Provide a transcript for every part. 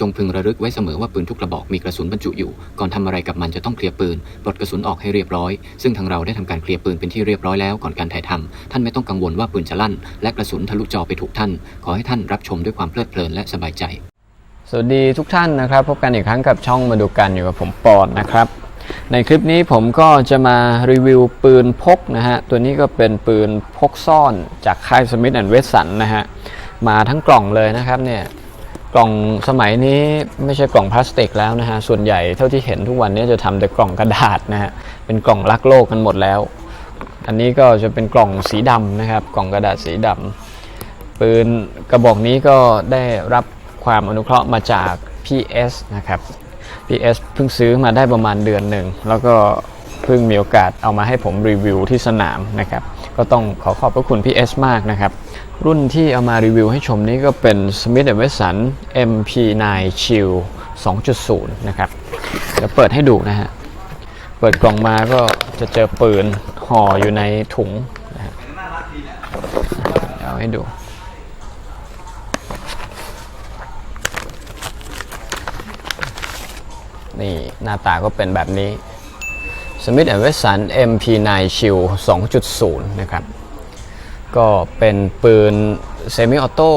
จงพึงระลึกไว้เสมอว่าปืนทุกกระบอกมีกระสุนบรรจุอยู่ ก่อนทำอะไรกับมันจะต้องเคลียร์ปืนปลดกระสุนออกให้เรียบร้อย ซึ่งทางเราได้ทำการเคลียร์ปืนเป็นที่เรียบร้อยแล้วก่อนการถ่ายทำท่านไม่ต้องกังวลว่าปืนจะลั่น และกระสุนทะลุจอไปถูกท่าน ขอให้ท่านรับชมด้วยความเพลิดเพลินและสบายใจ สวัสดีทุกท่านนะครับ พบกันอีกครั้งกับช่องมาดูกันอยู่กับผมปอนนะครับในคลิปนี้ผมก็จะมารีวิวปืนพกนะฮะ ตัวนี้ก็เป็นปืนพกซ่อนจากค่ายสมิธแอนด์เวสันนะฮะ มาทั้งกล่องเลยนะครับเนี่ย กล่องสมัยนี้ไม่ใช่กล่องพลาสติกแล้วนะฮะ ส่วนใหญ่เท่าที่เห็นทุกวันนี้จะทำแต่กล่องกระดาษนะฮะ เป็นกล่องรักโลกกันหมดแล้ว อันนี้ก็จะเป็นกล่องสีดำนะครับ กล่องกระดาษสีดำปืนกระบอกนี้ก็ได้รับความอนุเคราะห์มาจาก PS นะครับ PS เพิ่งซื้อมาได้ประมาณเดือนหนึ่ง แล้วก็เพิ่งมีโอกาสเอามาให้ผมรีวิวที่สนามนะครับ ก็ต้องขอขอบพระคุณ PS มากนะครับ รุ่นที่เอามารีวิวให้ชมนี้ก็เป็น Smith Wesson MP9 Chill 2.0 นะครับเดี๋ยวเปิดให้ดูนะฮะ เปิดกล่องมาก็จะเจอปืนห่ออยู่ในถุงนะฮะเดี๋ยวเอาให้ดู นี่หน้าตาก็เป็นแบบนี้ Smith Wesson MP9 Shield 2.0 นะครับ ก็เป็นปืนเซมิออโต้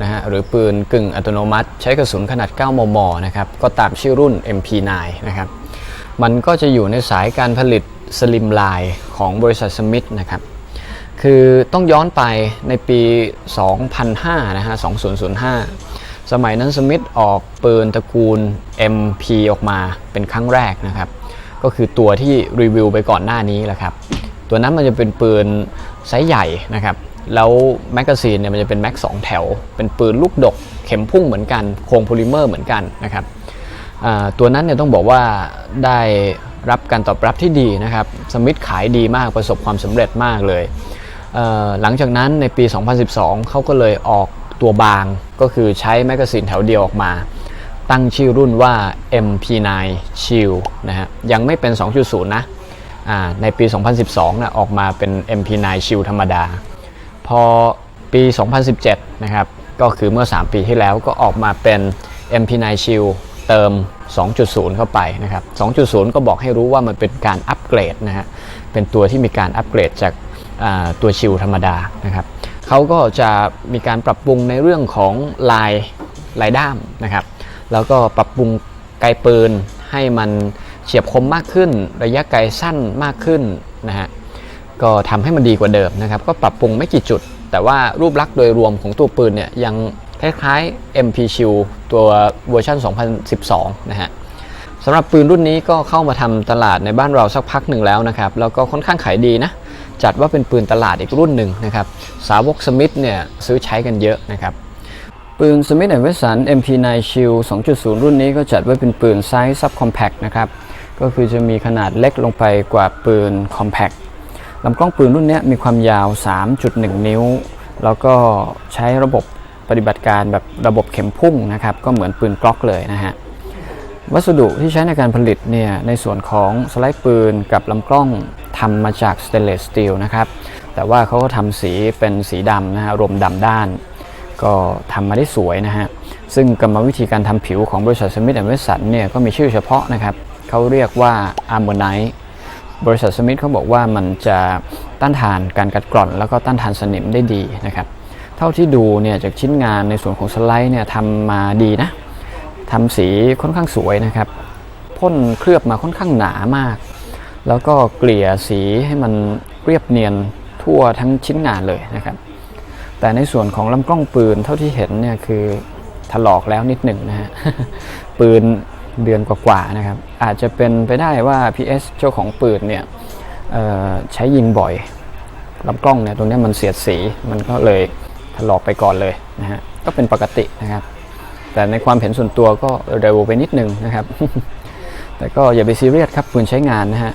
นะฮะหรือปืนกึ่งอัตโนมัติ ใช้กระสุนขนาด 9 มม นะครับก็ตามชื่อรุ่น MP9 นะครับมันก็จะอยู่ในสายการผลิตสลิมไลน์ของบริษัทสมิธนะครับคือต้องย้อนไปในปี 2005 นะฮะ 2005 สมัยนั้นสมิธออกปืนตระกูล MP ออกมาเป็นครั้งแรกนะครับ ก็คือตัวที่รีวิวไปก่อนหน้านี้แหละครับ ตัวนั้นมันจะเป็นปืน ไซส์ใหญ่นะครับ แล้วแมกกาซีนเนี่ยมันจะเป็นแม็กสองแถว เป็นปืนลูกดก เข็มพุ่งเหมือนกัน โครงโพลิเมอร์เหมือนกันนะครับตัวนั้นเนี่ยต้องบอกว่าได้รับการตอบรับที่ดีนะครับ สมิธขายดีมากประสบความสำเร็จมากเลยเหลังจากนั้นในปี 2012 เขาก็เลยออกตัวบางก็คือใช้แมกกาซีนแถวเดียวออกมา ตั้งชื่อรุ่นว่า MP9 Shield นะฮะยังไม่เป็น 2.0 นะ ในปี 2012นะออกมาเป็น MP9 Shield ธรรมดา พอปี 2017 นะครับ ก็คือเมื่อ 3 ปีที่แล้วก็ออกมาเป็น MP9 Shield เติม 2.0 เข้าไปนะครับ 2.0 ก็บอกให้รู้ว่ามันเป็นการอัปเกรดนะฮะ เป็นตัวที่มีการอัปเกรดจากาตัวชิลธรรมดานะครับเขาก็จะมีการปรับปรุงในเรื่องของลายลายด้ามนะครับ แล้วก็ปรับปรุงไกลปืนให้มัน เฉียบคมมากขึ้น ระยะไกลสั้นมากขึ้นนะฮะก็ทำให้มันดีกว่าเดิมนะครับ ก็ปรับปรุงไม่กี่จุด แต่ว่ารูปลักษณ์โดยรวมของตัวปืนเนี่ยยังคล้ายๆ MP Shield ตัวเวอร์ชัน2012 นะฮะสำหรับปืนรุ่นนี้ก็เข้ามาทำตลาดในบ้านเราสักพักหนึ่งแล้วนะครับ แล้วก็ค่อนข้างขายดีนะ จัดว่าเป็นปืนตลาดอีกรุ่นหนึ่งนะครับ สาวกสมิธเนี่ยซื้อใช้กันเยอะนะครับ ปืน Smith Wesson MP9 Shield 2.0 รุ่นนี้ก็จัดว่าเป็นปืนไซส์ subcompact นะครับ ก็คือจะมีขนาดเล็กลงไปกว่าปืน compact ลำกล้องปืนรุ่นนี้มีความยาว 3.1 นิ้ว แล้วก็ใช้ระบบปฏิบัติการแบบระบบเข็มพุ่งนะครับ ก็เหมือนปืนกล็อกเลยนะฮะ วัสดุที่ใช้ในการผลิตเนี่ย ในส่วนของสไลด์ปืนกับลำกล้องทำมาจากสเตนเลสสตีลนะครับ แต่ว่าเขาก็ทำสีเป็นสีดำนะฮะรมดำด้าน ก็ทำมาได้สวยนะฮะ ซึ่งกรรมวิธีการทำผิวของบริษัทสมิธแอนด์เวสันเนี่ย ก็มีชื่อเฉพาะนะครับ เขาเรียกว่า Armonite บริษัทสมิธเขาบอกว่ามันจะต้านทานการกัดกร่อน แล้วก็ต้านทานสนิมได้ดีนะครับ เท่าที่ดูเนี่ยจากชิ้นงานในส่วนของสไลด์เนี่ยทำมาดีนะทำสีค่อนข้างสวยนะครับพ่นเคลือบมาค่อนข้างหนามาก แล้วก็เกลี่ยสีให้มันเรียบเนียนทั่วทั้งชิ้นงานเลยนะครับ แต่ในส่วนของลำกล้องปืนเท่าที่เห็นเนี่ยคือถลอกแล้วนิดหนึ่งนะฮะปืน เดือนกว่าๆนะครับ อาจจะเป็นไปได้ว่า PS เจ้าของปืนเนี่ยใช้ยิงบ่อยลำกล้องเนี่ยตรงนี้มันเสียดสีมันก็เลยถลอกไปก่อนเลยนะฮะก็เป็นปกตินะครับ แต่ในความเห็นส่วนตัวก็เร็วไปนิดนึงนะครับ แต่ก็อย่าไปซีเรียสครับปืนใช้งานนะฮะ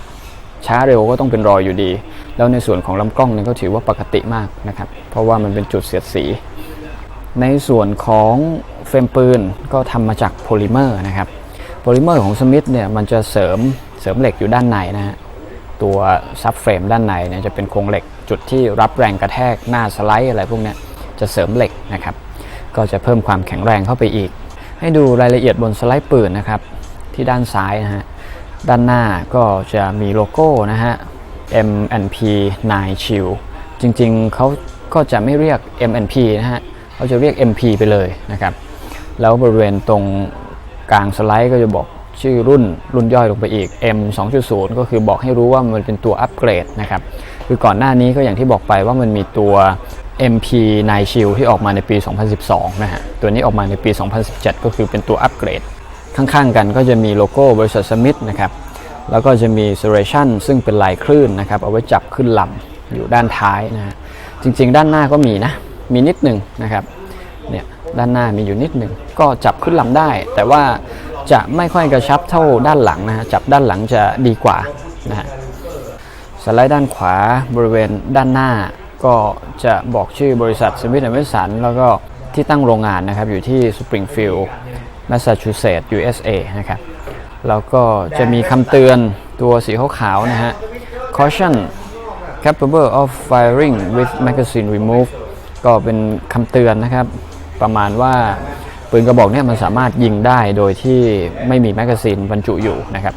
ช้าเร็วก็ต้องเป็นรอยอยู่ดี แล้วในส่วนของลำกล้องเนี่ยก็ถือว่าปกติมากนะครับ เพราะว่ามันเป็นจุดเสียดสี ในส่วนของเฟรมปืนก็ทำมาจากโพลิเมอร์นะครับ โพลิเมอร์ของสมิธเนี่ยมันจะเสริมเสริมเหล็กอยู่ด้านในนะฮะตัวซับเฟรมด้านในเนี่ยจะเป็นโครงเหล็กจุดที่รับแรงกระแทกหน้าสไลด์อะไรพวกเนี้ยจะเสริมเหล็กนะครับ ก็จะเพิ่มความแข็งแรงเข้าไปอีก ให้ดูรายละเอียดบนสไลด์ปืนนะครับ ที่ด้านซ้ายนะฮะด้านหน้าก็จะมีโลโก้นะฮะ M&P 9 Shield จริงๆเขาก็จะไม่เรียก M&P นะฮะเขาจะเรียก MP ไปเลยนะครับ แล้วบริเวณตรง กลางสไลด์ก็จะบอกชื่อรุ่นรุ่นย่อยลงไปอีก M 2.0 ก็คือบอกให้รู้ว่ามันเป็นตัวอัปเกรดนะครับคือก่อนหน้านี้ก็อย่างที่บอกไปว่ามันมีตัว MP 9 Shield ที่ออกมาในปี 2012 นะฮะ ตัวนี้ออกมาในปี 2017 ก็คือเป็นตัวอัปเกรด ข้างๆกันก็จะมีโลโก้บริษัทสมิธนะครับ แล้วก็จะมี s e r a t i o n ซึ่งเป็นลายคลื่นนะครับ เอาไว้จับขึ้นลำอยู่ด้านท้ายนะฮะ จริงๆ ด้านหน้าก็มีนะ มีนิดหนึ่งนะครับ ด้านหน้ามีอยู่นิดหนึ่งก็จับขึ้นลำได้ แต่ว่าจะไม่ค่อยกระชับเท่าด้านหลังนะฮะจับด้านหลังจะดีกว่านะฮะสไลด์ด้านขวาบริเวณด้านหน้า ก็จะบอกชื่อบริษัทสมิธเวสันแล้วก็ที่ตั้งโรงงานนะครับ อยู่ที่สปริงฟิลด์แมสซาชูเซตส์ USA นะครับแล้วก็จะมีคำเตือนตัวสีขาวๆนะฮะ caution capable of firing with magazine remove ก็เป็นคำเตือนนะครับ ประมาณว่าปืนกระบอกเนี้มันสามารถยิงได้โดยที่ไม่มีแมกกาซีนบรรจุอยู่นะครับ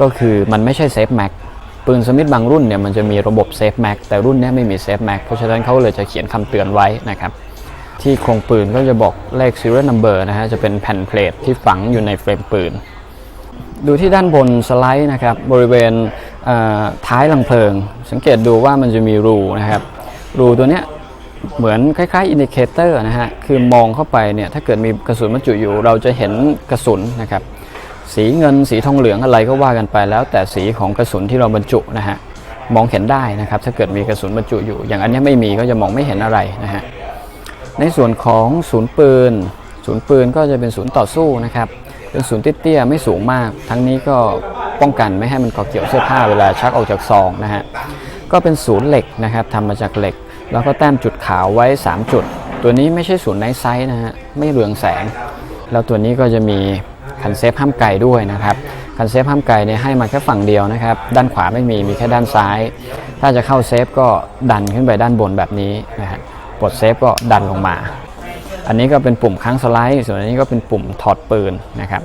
ก็คือมันไม่ใช่เซฟแม็กปืนสมิธบางรุ่นเนี่ยมันจะมีระบบเซฟแม็กแต่รุ่นนี้ไม่มีเซฟแม็กเพราะฉะนั้นเขาเลยจะเขียนคำเตือนไว้นะครับที่โครงปืนก็จะบอกเลข serial number นะฮะจะเป็นแผ่นเพลทที่ฝังอยู่ในเฟรมปืน ดูที่ด้านบนสไลด์นะครับบริเวณเท้ายลังเพลิง สังเกตดูว่ามันจะมีรูนะครับรูตัวเนี้ย เหมือนคล้ายๆอินดิเคเตอร์นะฮะ คือมองเข้าไปเนี่ยถ้าเกิดมีกระสุนบรรจุอยู่ เราจะเห็นกระสุนนะครับ สีเงินสีทองเหลืองอะไรก็ว่ากันไปแล้ว แต่สีของกระสุนที่เราบรรจุนะฮะมองเห็นได้นะครับ ถ้าเกิดมีกระสุนบรรจุอยู่ อย่างอันนี้ไม่มีก็จะมองไม่เห็นอะไรนะฮะในส่วนของศูนย์ปืนศูนย์ปืนก็จะเป็นศูนย์ต่อสู้นะครับ เป็นศูนย์เตี้ยๆไม่สูงมาก ทั้งนี้ก็ป้องกันไม่ให้มันเกาะเกี่ยวเสื้อผ้าเวลาชักออกจากซองนะฮะก็เป็นศูนย์เหล็กนะครับทำมาจากเหล็ก แล้วก็แต้มจุดขาวไว้ 3 จุด ตัวนี้ไม่ใช่ศูนย์ไนท์ไซส์นะฮะ ไม่เรืองแสง แล้วตัวนี้ก็จะมีคันเซฟห้ามไกลด้วยนะครับคันเซฟห้ามไกลเนี่ยให้มาแค่ฝั่งเดียวนะครับ ด้านขวาไม่มี มีแค่ด้านซ้าย ถ้าจะเข้าเซฟก็ดันขึ้นไปด้านบนแบบนี้นะฮะปลดเซฟก็ดันลงมา อันนี้ก็เป็นปุ่มค้างสไลด์ ส่วนอันนี้ก็เป็นปุ่มถอดปืนนะครับ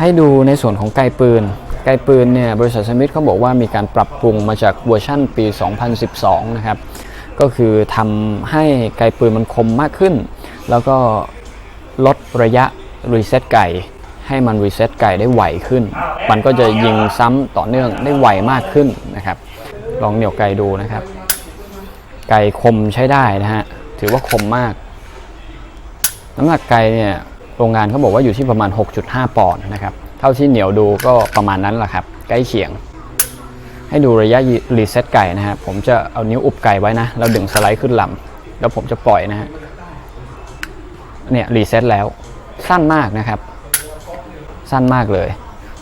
ให้ดูในส่วนของไกลปืน ไกลปืนเนี่ยบริษัทสมิธเขาบอกว่ามีการปรับปรุงมาจากเวอร์ชั่นปี 2012 นะครับ ก็คือทำให้ไกปืนมันคมมากขึ้น แล้วก็ลดระยะรีเซ็ตไก่ให้มันรีเซ็ตไก่ได้ไวขึ้น มันก็จะยิงซ้ำต่อเนื่องได้ไวมากขึ้นนะครับ ลองเหนี่ยวไกลดูนะครับ ไก่คมใช้ได้นะฮะ ถือว่าคมมาก น้ำหนักไก่เนี่ยโรงงานเขาบอกว่าอยู่ที่ประมาณ 6.5 ปอนด์นะครับ เท่าที่เหนียวดูก็ประมาณนั้นแหละครับ ใกล้เคียง ให้ดูระยะรีเซ็ตไก่นะฮะผมจะเอานิ้วอุบไก่ไว้นะแล้วดึงสไลด์ขึ้นลำแล้วผมจะปล่อยนะฮะเนี่ยรีเซ็ตแล้วสั้นมากนะครับ สั้นมากเลย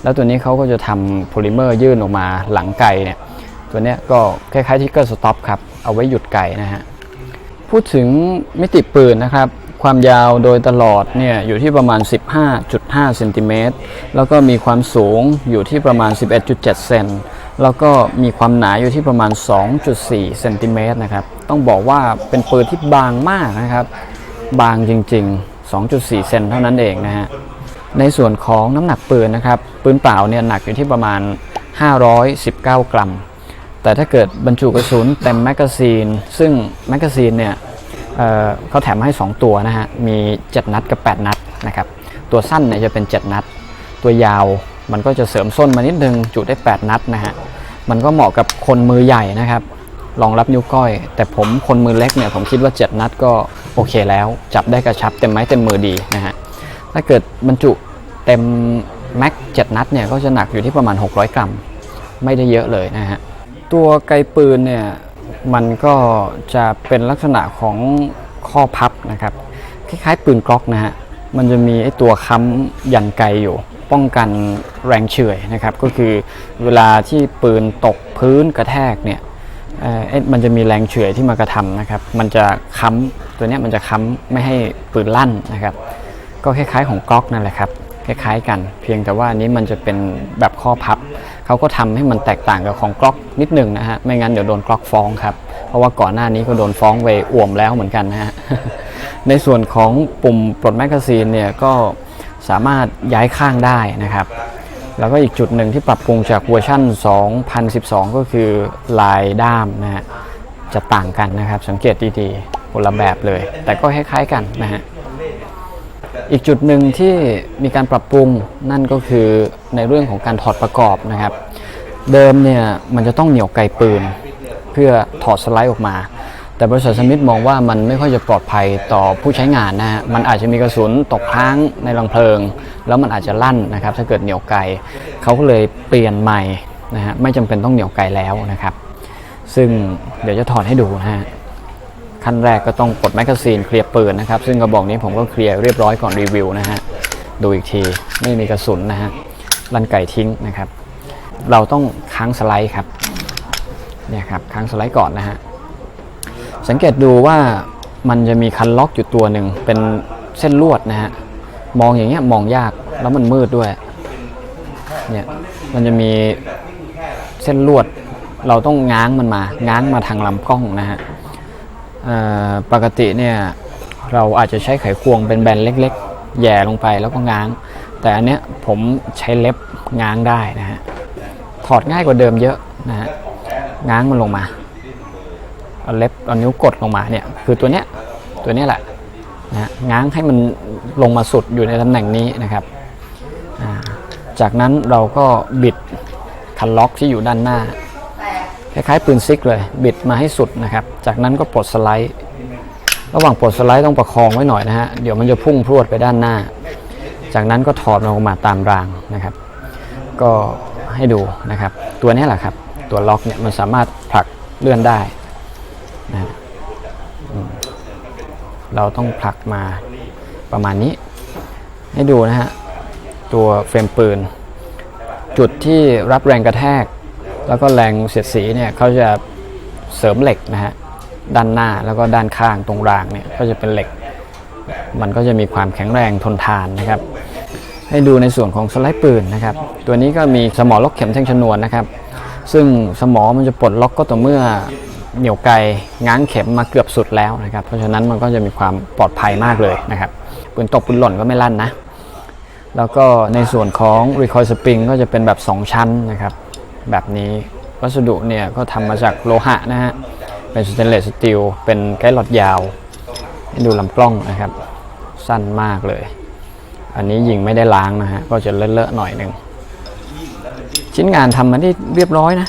แล้วตัวนี้เขาก็จะทำโพลิเมอร์ยื่นออกมาหลังไก่เนี่ยตัวเนี้ยก็คล้ายๆทิกเกอร์สต็อปครับเอาไว้หยุดไก่นะฮะพูดถึงมิติปืนนะครับความยาวโดยตลอดเนี่ยอยู่ที่ประมาณ 15.5เซนติเมตรแล้วก็มีความสูงอยู่ที่ประมาณ 11.7 เซน แล้วก็มีความหนาอยู่ที่ประมาณ 2.4เซนติเมตรนะครับ ต้องบอกว่าเป็นปืนที่บางมากนะครับ บางจริง ๆ 2.4 เซนเท่านั้นเองนะฮะ ในส่วนของน้ำหนักปืนนะครับ ปืนเปล่าเนี่ยหนักอยู่ที่ประมาณ 519 กรัม แต่ถ้าเกิดบรรจุกระสุนเต็มแมกกาซีน ซึ่งแมกกาซีนเนี่ยเเขาแถมให้ 2 ตัวนะฮะ มี 7 นัดกับ 8 นัดนะครับ ตัวสั้นเนี่ยจะเป็น 7 นัด ตัวยาว มันก็จะเสริมส้นมานิดนึงจุได้ 8 นัดนะฮะ มันก็เหมาะกับคนมือใหญ่นะครับรองรับนิ้วก้อย แต่ผมคนมือเล็กเนี่ยผมคิดว่า 7 นัดก็โอเคแล้ว จับได้กระชับเต็มไม้เต็มมือดีนะฮะ ถ้าเกิดบรรจุเต็มแม็ก7นัดเนี่ยก็จะหนักอยู่ที่ประมาณ 600 กรัม ไม่ได้เยอะเลยนะฮะ ตัวไกปืนเนี่ยมันก็จะเป็นลักษณะของข้อพับนะครับ คล้ายๆปืนกล็อกนะฮะ มันจะมีไอ้ตัวค้ำยันไกอยู่ ป้องกันแรงเฉื่อยนะครับก็คือเวลาที่ปืนตกพื้นกระแทกเนี่ยเอ่อเอ๊ะมันจะมีแรงเฉื่อยที่มากระทำนะครับ มันจะค้ำตัวเนี้ยมันจะค้ำไม่ให้ปืนลั่นนะครับ ก็คล้ายๆของก๊อกนั่นแหละครับคล้ายๆกัน เพียงแต่ว่านี้มันจะเป็นแบบข้อพับเขาก็ทำให้มันแตกต่างกับของกล็อกนิดหนึ่งนะฮะไม่งั้นเดี๋ยวโดนกล็อกฟ้องครับเพราะว่าก่อนหน้านี้ก็โดนฟ้องไปอ่วมแล้วเหมือนกันนะฮะในส่วนของปุ่มปลดแมกกาซีนเนี่ยก็ สามารถย้ายข้างได้นะครับ แล้วก็อีกจุดหนึ่งที่ปรับปรุงจากเวอร์ชัน2012 ก็คือลายด้ามนะฮะจะต่างกันนะครับ สังเกตดีๆคนละแบบเลย แต่ก็คล้ายๆกันนะฮะอีกจุดหนึ่งที่มีการปรับปรุงนั่นก็คือในเรื่องของการถอดประกอบนะครับ เดิมเนี่ยมันจะต้องเหนี่ยวไกปืน เพื่อถอดสไลด์ออกมา แต่บริษัทสมิธมองว่ามันไม่ค่อยจะปลอดภัยต่อผู้ใช้งานนะฮะมันอาจจะมีกระสุนตกค้างในรังเพลิง แล้วมันอาจจะลั่นนะครับ ถ้าเกิดเหนี่ยวไกเขาก็เลยเปลี่ยนใหม่นะฮะไม่จำเป็นต้องเหนี่ยวไกแล้วนะครับ ซึ่งเดี๋ยวจะถอดให้ดูนะฮะขั้นแรกก็ต้องกดแมกกาซีนเคลียร์ปืนนะครับ ซึ่งกระบอกนี้ผมก็เคลียร์เรียบร้อยก่อนรีวิวนะฮะดูอีกทีไม่มีกระสุนนะฮะลั่นไก่ทิ้งนะครับ เราต้องค้างสไลด์ครับเนี่ยครับค้างสไลด์ก่อนนะฮะ สังเกตดูว่ามันจะมีคันล็อกอยู่ตัวหนึ่งเป็นเส้นลวดนะฮะมองอย่างเงี้ยมองยากแล้วมันมืดด้วยเนี่ยมันจะมีเส้นลวดเราต้องง้างมันมา ง้างมาทางลำกล้องนะฮะปกติเนี่ยเราอาจจะใช้ไขควงเป็นแบนเล็กๆ แย่ลงไปแล้วก็ง้าง แต่อันเนี้ยผมใช้เล็บง้างได้นะฮะถอดง่ายกว่าเดิมเยอะนะฮะง้างมันลงมา เอาเล็บเอานิ้วกดลงมาเนี่ยคือตัวเนี้ยตัวเนี้ยแหละนะฮะง้างให้มันลงมาสุดอยู่ในตำแหน่งนี้นะครับจากนั้นเราก็บิดคันล็อกที่อยู่ด้านหน้าคล้ายๆปืนซิกเลย บิดมาให้สุดนะครับ จากนั้นก็ปลดสไลด์ ระหว่างปลดสไลด์ต้องประคองไว้หน่อยนะฮะเดี๋ยวมันจะพุ่งพรวดไปด้านหน้า จากนั้นก็ถอดมันออกมาตามรางนะครับ ก็ให้ดูนะครับ ตัวนี้แหละครับ ตัวล็อกเนี่ยมันสามารถผลักเลื่อนได้ นะเราต้องผลักมาประมาณนี้ ให้ดูนะฮะ ตัวเฟรมปืน จุดที่รับแรงกระแทก แล้วก็แรงเสียดสีเนี่ยเขาจะเสริมเหล็กนะฮะ ด้านหน้าแล้วก็ด้านข้างตรงรางเนี่ยก็จะเป็นเหล็ก มันก็จะมีความแข็งแรงทนทานนะครับ ให้ดูในส่วนของสไลด์ปืนนะครับ ตัวนี้ก็มีสมอล็อกเข็มแท่งชนวนนะครับ ซึ่งสมอมันจะปลดล็อกก็ต่อเมื่อ เหนี่ยวไกง้างเข็มมาเกือบสุดแล้วนะครับ เพราะฉะนั้นมันก็จะมีความปลอดภัยมากเลยนะครับปืนตกปืนหล่นก็ไม่ลั่นนะ แล้วก็ในส่วนของ Recoil Spring ก็จะเป็นแบบ 2 ชั้นนะครับ แบบนี้วัสดุเนี่ยก็ทำมาจากโลหะนะฮะ เป็นสเตนเลสสตีลเป็นไกด์หลอดยาวให้ดูลำกล้องนะครับ สั้นมากเลย อันนี้ยิงไม่ได้ล้างนะฮะ ก็จะเลอะๆหน่อยหนึ่งชิ้นงานทำมาได้เรียบร้อยนะ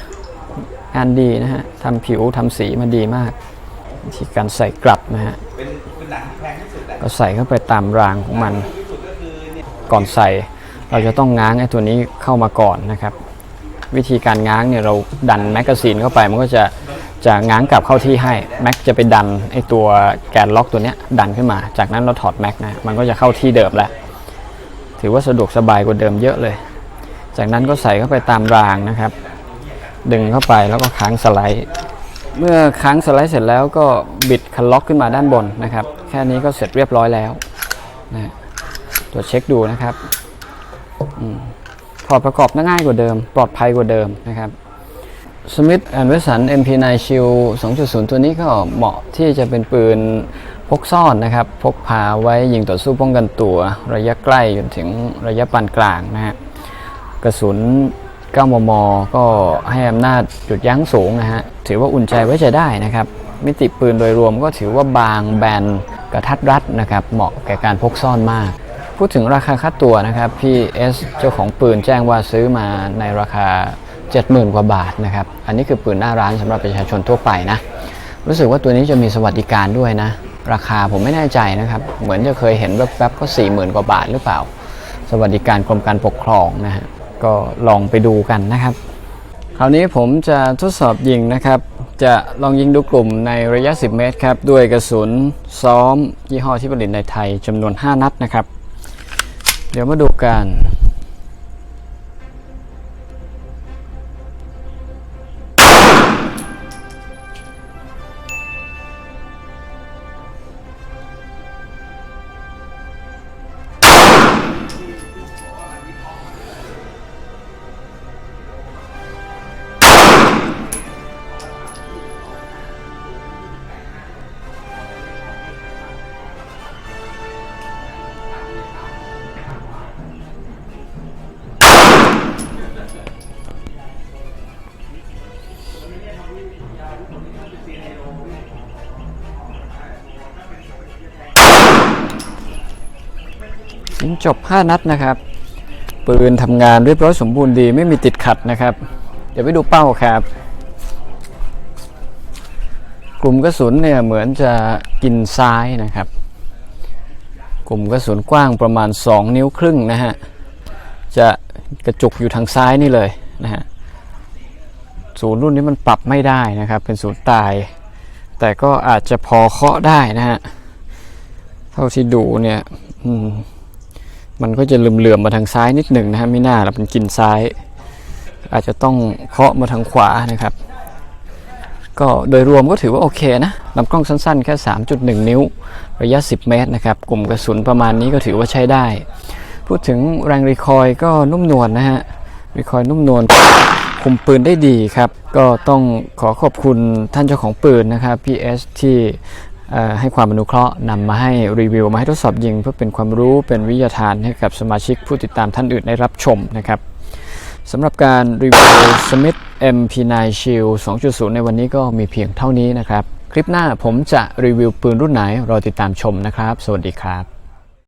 งานดีนะฮะทำผิวทำสีมาดีมากวิธีการใส่กลับนะฮะก็ใส่เข้าไปตามรางของมัน ก่อนใส่ เราจะต้องง้างไอ้ตัวนี้เข้ามาก่อนนะครับ วิธีการง้างเนี่ยเราดันแมกกาซีนเข้าไปมันก็จะจะง้างกลับเข้าที่ให้แม็กจะไปดันไอ้ตัวแกนล็อกตัวเนี้ยดันขึ้นมา จากนั้นเราถอดแม็กนะมันก็จะเข้าที่เดิมแล้ว ถือว่าสะดวกสบายกว่าเดิมเยอะเลย จากนั้นก็ใส่เข้าไปตามรางนะครับ ดึงเข้าไปแล้วก็ค้างสไลด์ เมื่อค้างสไลด์เสร็จแล้วก็บิดคันล็อกขึ้นมาด้านบนนะครับ แค่นี้ก็เสร็จเรียบร้อยแล้วนะตรวจเช็คดูนะครับถอดประกอบง่ายกว่าเดิม ปลอดภัยกว่าเดิมนะครับ Smith Wesson MP9 Shield 2.0 ตัวนี้ก็เหมาะที่จะเป็นปืนพกซ่อนนะครับ พกพาไว้ยิงต่อสู้ป้องกันตัว ระยะใกล้จนถึงระยะปานกลางนะฮะกระสุน 9 มม ก็ให้อำนาจจุดยั้งสูงนะฮะ ถือว่าอุ่นใจไว้ใจได้นะครับ มิติปืนโดยรวมก็ถือว่าบางแบนกระทัดรัดนะครับ เหมาะแก่การพกซ่อนมาก พูดถึงราคาค่าตัวนะครับ พี่เอสเจ้าของปืนแจ้งว่าซื้อมาในราคา 70,000 กว่าบาทนะครับ อันนี้คือปืนหน้าร้านสำหรับประชาชนทั่วไปนะ รู้สึกว่าตัวนี้จะมีสวัสดิการด้วยนะ ราคาผมไม่แน่ใจนะครับ เหมือนจะเคยเห็นแวบๆก็ 40,000 กว่าบาทหรือเปล่า สวัสดิการกรมการปกครองนะฮะ ก็ลองไปดูกันนะครับ คราวนี้ผมจะทดสอบยิงนะครับ จะลองยิงดูกลุ่มในระยะ 10 เมตรครับ ด้วยกระสุนซ้อม ยี่ห้อที่ผลิตในไทยจำนวน 5 นัดนะครับ เดี๋ยวมาดูกัน จบ 5 นัดนะครับ ปืนทำงานเรียบร้อยสมบูรณ์ดีไม่มีติดขัดนะครับ เดี๋ยวไปดูเป้าครับ กลุ่มกระสุนเนี่ยเหมือนจะกินซ้ายนะครับ กลุ่มกระสุนกว้างประมาณ 2 นิ้วครึ่งนะฮะ จะกระจุกอยู่ทางซ้ายนี่เลยนะฮะศูนย์รุ่นนี้มันปรับไม่ได้นะครับ เป็นศูนย์ตาย แต่ก็อาจจะพอเคาะได้นะฮะ เท่าที่ดูเนี่ย อืม มันก็จะเหลื่อมๆมาทางซ้ายนิดหนึ่งนะฮะไม่น่าละมันกินซ้าย อาจจะต้องเคาะมาทางขวานะครับ ก็โดยรวมก็ถือว่าโอเคนะลำกล้องสั้นๆ แค่ 3.1 นิ้ว ระยะ 10 เมตรนะครับกลุ่มกระสุนประมาณนี้ก็ถือว่าใช้ได้ พูดถึงแรงรีคอยก็นุ่มนวลนะฮะรีคอยนุ่มนวลคุมปืนได้ดีครับ ก็ต้องขอขอบคุณท่านเจ้าของปืนนะครับ PS ที่เอ่ ให้ความอนุเคราะห์นำมาให้รีวิวมาให้ทดสอบยิง เพื่อเป็นความรู้เป็นวิทยาทานให้กับสมาชิกผู้ติดตามท่านอื่นได้รับชมนะครับสำหรับการรีวิว Smith MP9 Shield 2.0 ในวันนี้ก็มีเพียงเท่านี้นะครับ คลิปหน้าผมจะรีวิวปืนรุ่นไหนรอติดตามชมนะครับ สวัสดีครับ